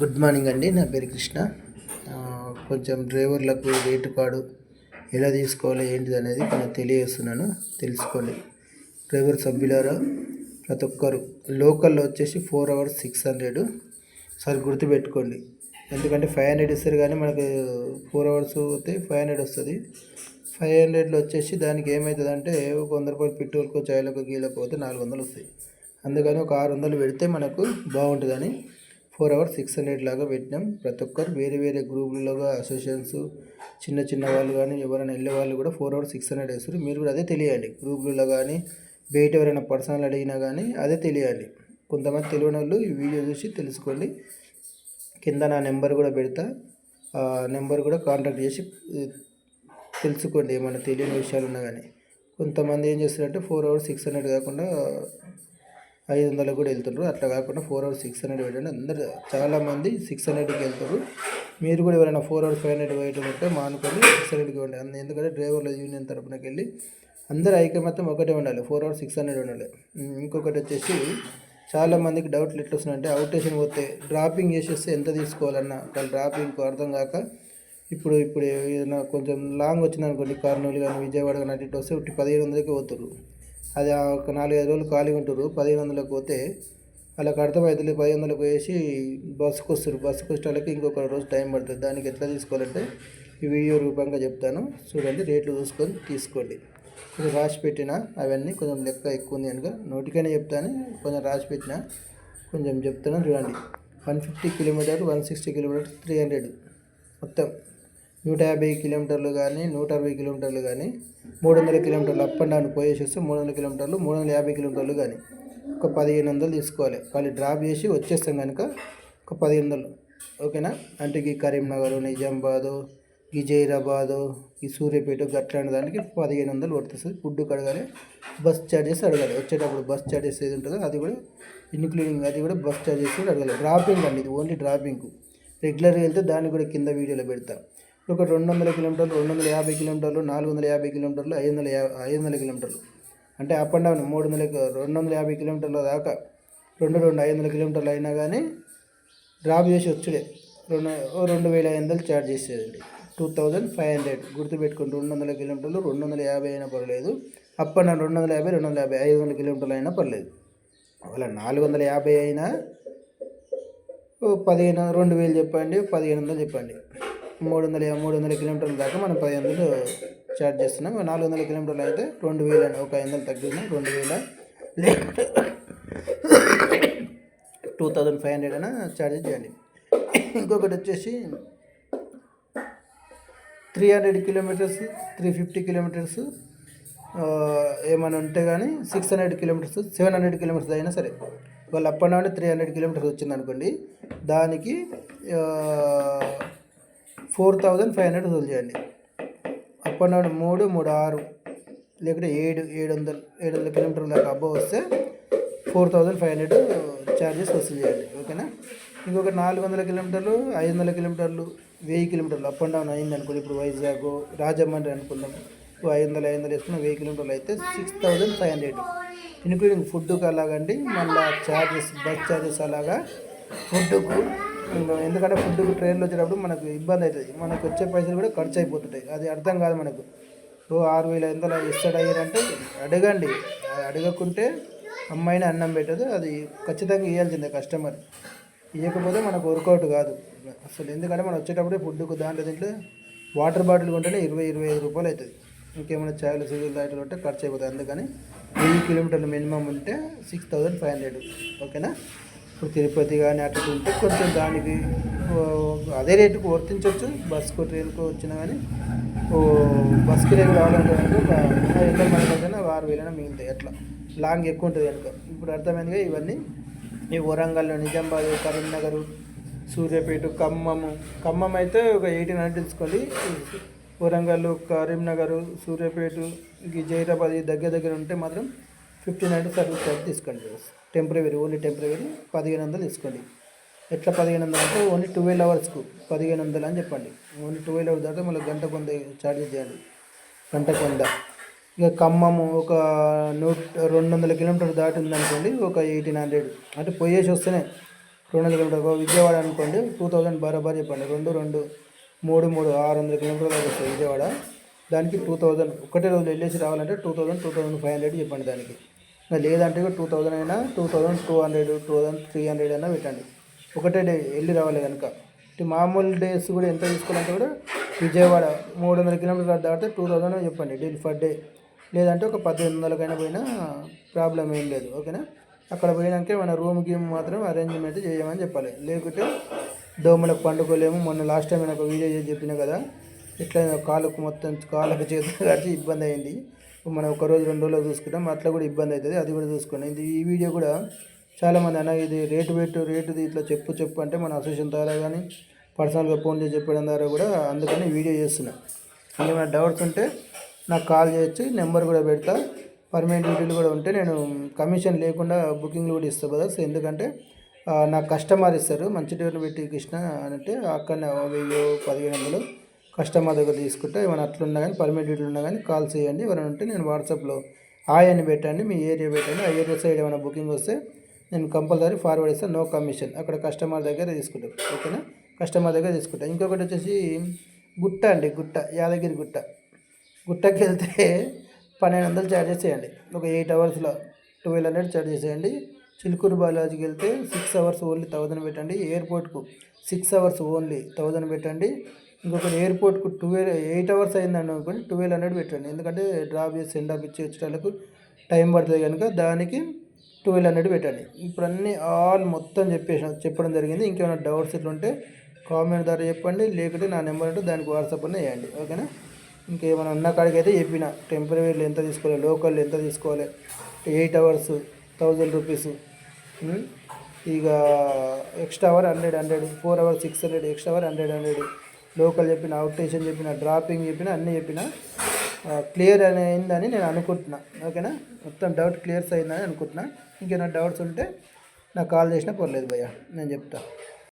Good morning అండి నా పేరు కృష్ణ. కొంచెం డ్రైవర్లకు రేటు కార్డు ఎలా తీసుకోవాలి ఏంటిది అనేది కొంచెం తెలియజేస్తున్నాను తెలుసుకోండి. డ్రైవర్ సభ్యులారా ప్రతి ఒక్కరు లోకల్లో వచ్చేసి four hours six hundred. Sir గుర్తుపెట్టుకోండి ఎందుకంటే ఫైవ్ హండ్రెడ్ ఇస్తారు కానీ మనకు ఫోర్ అవర్స్ పోతే ఫైవ్ హండ్రెడ్ వస్తుంది. ఫైవ్ హండ్రెడ్లో వచ్చేసి దానికి ఏమవుతుందంటే ఒక వంద రూపాయలు పెట్రోల్కో చాయ్లకు గీలకు పోతే నాలుగు వందలు వస్తాయి. అందుకని ఒక ఆరు వందలు పెడితే మనకు బాగుంటుందని ఫోర్ అవర్స్ సిక్స్ హండ్రెడ్ లాగా పెట్టినాం. ప్రతి ఒక్కరు వేరే వేరే గ్రూపులలో అసోసియేషన్స్ చిన్న చిన్న వాళ్ళు కానీ ఎవరైనా వెళ్ళే వాళ్ళు కూడా ఫోర్ అవర్స్ సిక్స్ హండ్రెడ్ వేస్తారు. మీరు కూడా అదే తెలియాలి. గ్రూపులలో కానీ బయట ఎవరైనా పర్సనల్ అడిగినా కానీ అదే తెలియాలి. కొంతమంది తెలియని వాళ్ళు ఈ వీడియో చూసి తెలుసుకోండి. కింద నా నెంబర్ కూడా పెడతా. ఆ నెంబర్ కూడా కాంటాక్ట్ చేసి తెలుసుకోండి. ఏమైనా తెలియని విషయాలు ఉన్నా కానీ. కొంతమంది ఏం చేస్తారంటే ఫోర్ అవర్స్ సిక్స్ హండ్రెడ్ కాకుండా ఐదు వందలకు కూడా వెళ్తుండ్రు. అట్లా కాకుండా ఫోర్ అవర్స్ సిక్స్ హండ్రెడ్ పెట్టండి అందరు చాలామంది సిక్స్ హండ్రెడ్కి వెళ్తారు మీరు కూడా ఎవరైనా ఫోర్ అవర్స్ ఫైవ్ హండ్రెడ్ వేయటం ఉంటే మానుకొని సిక్స్ హండ్రెడ్కి ఇవ్వండి అందు- ఎందుకంటే డ్రైవర్ల యూనియన్ తరపునకి వెళ్ళి అందరు ఐకమత్యం ఒకటే ఉండాలి. ఫోర్ అవర్స్ సిక్స్ హండ్రెడ్ ఉండాలి. ఇంకొకటి వచ్చేసి చాలామందికి డౌట్లు ఎట్లా వస్తున్నాయంటే అవుట్ స్టేషన్ పోతే డ్రాపింగ్ చేసేస్తే ఎంత తీసుకోవాలన్న. వాళ్ళు డ్రాపింగ్కు అర్థం కాక ఇప్పుడు ఇప్పుడు ఏదైనా కొంచెం లాంగ్ వచ్చిందనుకోండి కార్నూలు కర్నూలు కానీ విజయవాడ కానీ అటు ఇటు వస్తే పదిహేను వందలకి పోతారు అది ఒక నాలుగైదు రోజులు ఖాళీగా ఉంటారు పదిహేను వందలకు పోతే వాళ్ళకి అర్థమవుతుంది పదిహేను వందలకు వేసి బస్సుకు వస్తారు బస్సుకు వచ్చేటోళ్ళకి ఇంకొక రోజు టైం పడుతుంది. దానికి ఎట్లా తీసుకోవాలంటే ఈ వీడియో రూపంగా చెప్తాను. చూడండి రేట్లు చూసుకొని తీసుకోండి. కొంచెం రాసి పెట్టిన అవన్నీ కొంచెం లెక్క ఎక్కువ ఉంది కనుక నోటికైనా చెప్తాను. కొంచెం రాసి పెట్టిన కొంచెం చెప్తాను. చూడండి one fifty kilometre one sixty kilometre three hundred మొత్తం. నూట యాభై కిలోమీటర్లు కానీ నూట అరవై కిలోమీటర్లు కానీ మూడు వందల కిలోమీటర్లు అప్ అండ్ డౌన్ పోయేసేస్తే మూడు వందల కిలోమీటర్లు మూడు వందల యాభై కిలోమీటర్లు కానీ ఒక పదిహేను వందలు తీసుకోవాలి. వాళ్ళు డ్రాప్ చేసి వచ్చేస్తాం కనుక ఒక పదిహేను వందలు ఓకేనా? అంటే ఈ కరీంనగర్ నిజామాబాదు ఈ జైరాబాదు ఈ సూర్యాపేట అట్లాంటి దానికి పదిహేను వందలు పడుతుంది. ఫుడ్ అడగాలి బస్ ఛార్జెస్ అడగాలి. వచ్చేటప్పుడు బస్ ఛార్జెస్ ఏది ఉంటుందో అది కూడా ఇన్క్లూడింగ్ అది కూడా బస్ ఛార్జెస్ కూడా అడగాలి. డ్రాపింగ్ అండి ఇది ఓన్లీ డ్రాపింగ్ రెగ్యులర్గా వెళ్తే దాన్ని కూడా కింద వీడియోలో పెడతాం. ఒక రెండు వందల కిలోమీటర్లు రెండు వందల యాభై కిలోమీటర్లు నాలుగు వందల యాభై కిలోమీటర్లు ఐదు వందల యా ఐదు వందల కిలోమీటర్లు. అంటే అప్ అండ్ డౌన్ మూడు వందల రెండు వందల యాభై కిలోమీటర్ల దాకా రెండు రెండు ఐదు వందల కిలోమీటర్లు అయినా కానీ డ్రాప్ చేసి వచ్చుడే. రెండు ఓ రెండు వేల ఐదు వందలు ఛార్జ్ చేసేదండి. టూ థౌజండ్ ఫైవ్ హండ్రెడ్ గుర్తుపెట్టుకోండి. రెండు వందల కిలోమీటర్లు రెండు వందల యాభై అయినా పర్లేదు. అప్ అండ్ డౌన్ రెండు వందల యాభై రెండు వందల యాభై ఐదు వందల కిలోమీటర్లు అయినా పర్లేదు. అలా నాలుగు వందల యాభై అయినా ఓ పదిహేను రెండు వేలు చెప్పండి పదిహేను వందలు చెప్పండి. మూడు వందల మూడు వందల కిలోమీటర్ల దాకా మనం పది వందలు ఛార్జ్ చేస్తున్నాం. నాలుగు వందల కిలోమీటర్లు అయితే రెండు వేలు అండి ఒక ఐదు వందలు తగ్గిన రెండు వేల టూ థౌజండ్ ఫైవ్ హండ్రెడ్ అయినా ఛార్జ్ చేయండి ఇంకొకటి వచ్చేసి three hundred kilometres three fifty kilometres ఏమైనా ఉంటే కానీ six hundred kilometres seven hundred kilometres అయినా సరే. వాళ్ళు up and down three hundred kilometres వచ్చింది అనుకోండి దానికి ఫోర్ థౌజండ్ ఫైవ్ హండ్రెడ్ వసూలు చేయండి. అప్ అండ్ డౌన్ మూడు మూడు ఆరు లేకుంటే ఏడు ఏడు వందలు ఏడు వందల కిలోమీటర్ల దాకా అబ్బో వస్తే four thousand five hundred charges వసూలు చేయండి. ఓకేనా? ఇంకొక నాలుగు వందల కిలోమీటర్లు ఐదు వందల కిలోమీటర్లు వెయ్యి కిలోమీటర్లు. అప్ అండ్ డౌన్ అయింది అనుకోండి. ఇప్పుడు వైజాగ్ రాజమండ్రి అనుకుందాం. ఐదు వందలు ఐదు వందలు వేసుకున్న వెయ్యి కిలోమీటర్లు అయితే six thousand five hundred. Including ఫుడ్కి అలాగండి మళ్ళీ ఛార్జెస్ బస్ ఛార్జెస్ అలాగా ఫుడ్కు ఎందుకంటే ఫుడ్కు ట్రైన్లో వచ్చేటప్పుడు మనకు ఇబ్బంది అవుతుంది. మనకు వచ్చే పైసలు కూడా ఖర్చు అయిపోతుంటాయి. అది అర్థం కాదు మనకు. ఓ ఆరు వేల ఎంతలో ఇస్తాడు అయ్యారంటే అడగండి. అది అడగకుంటే అమ్మాయిని అన్నం పెట్టదు. అది ఖచ్చితంగా ఇవ్వాల్సిందే కస్టమర్ ఇవ్వకపోతే మనకు వర్కౌట్ కాదు. అసలు ఎందుకంటే మనం వచ్చేటప్పుడే ఫుడ్కు దాంట్లో తింటే వాటర్ బాటిల్ కొంటేనే ఇరవై ఇరవై ఐదు రూపాయలు అవుతుంది. ఇంకేమైనా చాయలు సిగులు లైట్లు ఉంటే ఖర్చు అయిపోతుంది. అందుకని వెయ్యి కిలోమీటర్లు మినిమం ఉంటే సిక్స్ థౌజండ్ ఫైవ్ హండ్రెడ్ ఓకేనా? ఇప్పుడు తిరుపతి కానీ అటు ఉంటే కొంచెం దానికి అదే రేటుకు వర్తించవచ్చు. బస్కు ట్రైన్కు వచ్చినా కానీ బస్సుకి బస్కి రేటు రావాలంటే కనుక మంది అయినా ఆరు వేలైనా మిగులుతాయి అట్లా. లాంగ్ ఎక్కువ ఉంటుంది కనుక. ఇప్పుడు అర్థమైందిగా ఇవన్నీ? ఈ వరంగల్ నిజామాబాద్ కరీంనగర్ సూర్యాపేట ఖమ్మము. ఖమ్మం అయితే ఒక ఎయిటీన్ హండ్రెడ్ తీసుకోండి వరంగల్ కరీంనగర్ సూర్యాపేట ఈ జైరాబాద్ దగ్గర దగ్గర ఉంటే మాత్రం ఫిఫ్టీన్ హండ్రెడ్ సర్వీస్ ఛార్జ్ తీసుకోండి టెంపరీ ఓన్లీ టెంపరీ పదిహేను వందలు తీసుకోండి. ఎట్లా పదిహేను వందలు అంటే ఓన్లీ ట్వెల్వ్ అవర్స్కు పదిహేను వందలు అని చెప్పండి. ఓన్లీ ట్వెల్వ్ అవర్స్ దాకా మళ్ళీ గంట కొంత ఛార్జెస్ చేయాలి. గంట కొంత. ఇక ఖమ్మము ఒక నూట రెండు వందల కిలోమీటర్లు దాటి ఉందనుకోండి ఒక ఎయిటీన్ హండ్రెడ్ అంటే పోయేసి వస్తేనే రెండు వందల కిలోమీటర్. విజయవాడ అనుకోండి టూ థౌజండ్ బరాబర్ చెప్పండి. రెండు రెండు మూడు మూడు ఆరు వందల కిలోమీటర్లు దాకా వస్తుంది విజయవాడ. దానికి టూ థౌజండ్ ఒకటే రోజులు వెళ్ళేసి రావాలంటే two thousand two thousand five hundred చెప్పండి దానికి. లేదంటే టూ థౌజండ్ అయినా two thousand two hundred two thousand three hundred అయినా పెట్టండి. ఒకటే డే వెళ్ళి రావాలి కనుక. మామూలు డేస్ కూడా ఎంత తీసుకోవాలంటే కూడా విజయవాడ మూడు వందల కిలోమీటర్లు దాటితే టూ థౌజండ్ చెప్పండి డైలీ ఫర్ డే లేదంటే ఒక పద్దెనిమిది వందలకైనా పోయినా ప్రాబ్లం ఏం లేదు ఓకేనా? అక్కడ పోయినాకే మన రూమ్ గేమ్ మాత్రం అరేంజ్మెంట్ చేయమని చెప్పాలి. లేకుంటే దోమలకు పండుకోలేము. మొన్న లాస్ట్ టైం నేను ఒక వీడియో చేసి చెప్పిన కదా ఇట్లా కాళ్ళకు మొత్తం కాళ్ళకు చేతులు కడిచి ఇబ్బంది అయింది. మనం ఒక రోజు రెండు రోజులు చూసుకుంటాం అట్లా కూడా ఇబ్బంది అవుతుంది. అది కూడా చూసుకోండి. ఇది ఈ వీడియో కూడా చాలామంది అన్న ఇది రేటు పెట్టు రేటుది ఇట్లా చెప్పు చెప్పు అంటే మన అసోసియేషన్ ద్వారా కానీ పర్సనల్గా ఫోన్ చేసి చెప్పడం ద్వారా కూడా అందుకని వీడియో చేస్తున్నాను ఏమైనా డౌట్స్ ఉంటే నాకు కాల్ చేయొచ్చు నెంబర్ కూడా పెడతా. పర్మనెంట్ డ్యూటీలు కూడా ఉంటే నేను కమిషన్ లేకుండా బుకింగ్లు కూడా ఇస్తాను బ్రదర్స్ ఎందుకంటే నాకు కస్టమర్ ఇస్తారు. మంచి డేట్ పెట్టి కృష్ణ అని అంటే అక్కడ వెయ్యి పదిహేను వందలు. కస్టమర్ దగ్గర తీసుకుంటే ఏమైనా అట్లున్నా కానీ పర్మిటెడ్ ఉన్నా కానీ కాల్ చేయండి. ఎవరైనా ఉంటే నేను వాట్సాప్లో హాయ్ అని పెట్టండి మీ ఏరియా పెట్టండి. ఆ ఏరియా సైడ్ ఏమైనా బుకింగ్ వస్తే నేను కంపల్సరీ ఫార్వర్డ్ ఇస్తాను నో కమిషన్. అక్కడ కస్టమర్ దగ్గర తీసుకుంటాను ఓకేనా? కస్టమర్ దగ్గర తీసుకుంటాను ఇంకొకటి వచ్చేసి గుట్ట అండి గుట్ట యాదగిరి గుట్ట. గుట్టకి వెళ్తే పన్నెండు వందలు ఛార్జెస్ చేయండి. ఒక ఎయిట్ అవర్స్లో ట్వెల్వ్ హండ్రెడ్ ఛార్జెస్ చేయండి. చిలుకూరు బాలాజీకి వెళ్తే సిక్స్ అవర్స్ ఓన్లీ థౌజండ్ పెట్టండి. ఎయిర్పోర్ట్కు సిక్స్ అవర్స్ ఓన్లీ థౌజండ్ పెట్టండి. ఇంకొకటి ఎయిర్పోర్ట్కు ట్వెల్వ్ ఎయిట్ అవర్స్ అయిందండి అనుకోండి ట్వెల్వ్ హండ్రెడ్ పెట్టండి. ఎందుకంటే డ్రాప్ చేసి సెండ్ ఆఫ్ ఇచ్చి వచ్చేటలకు టైం పడుతుంది కనుక దానికి ట్వెల్వ్ హండ్రెడ్ పెట్టండి. ఇప్పుడు అన్నీ ఆల్ మొత్తం చెప్పేసి చెప్పడం జరిగింది. ఇంకేమైనా డౌట్స్ ఇట్లా ఉంటే కామెంట్ ద్వారా చెప్పండి. లేకుంటే నా నెంబర్ ఉంటే దానికి వాట్సాప్ అన్న వేయండి ఓకేనా? ఇంకేమైనా ఉన్న కాడికి అయితే చెప్పిన. టెంపరీలు ఎంత తీసుకోవాలి లోకల్ ఎంత తీసుకోవాలి ఎయిట్ అవర్స్ థౌజండ్ రూపీస్ ఇక extra hour hundred hundred four hours six hundred extra hour hundred hundred. Local చెప్పిన అవుటేషన్ చెప్పిన డ్రాపింగ్ చెప్పిన అన్నీ చెప్పిన క్లియర్ అయిందని నేను అనుకుంటున్నా. ఓకేనా? మొత్తం డౌట్ క్లియర్స్ అయిందని అనుకుంటున్నా. ఇంకేమైనా డౌట్స్ ఉంటే నాకు కాల్ చేసినా పర్లేదు భయ్య నేను చెప్తాను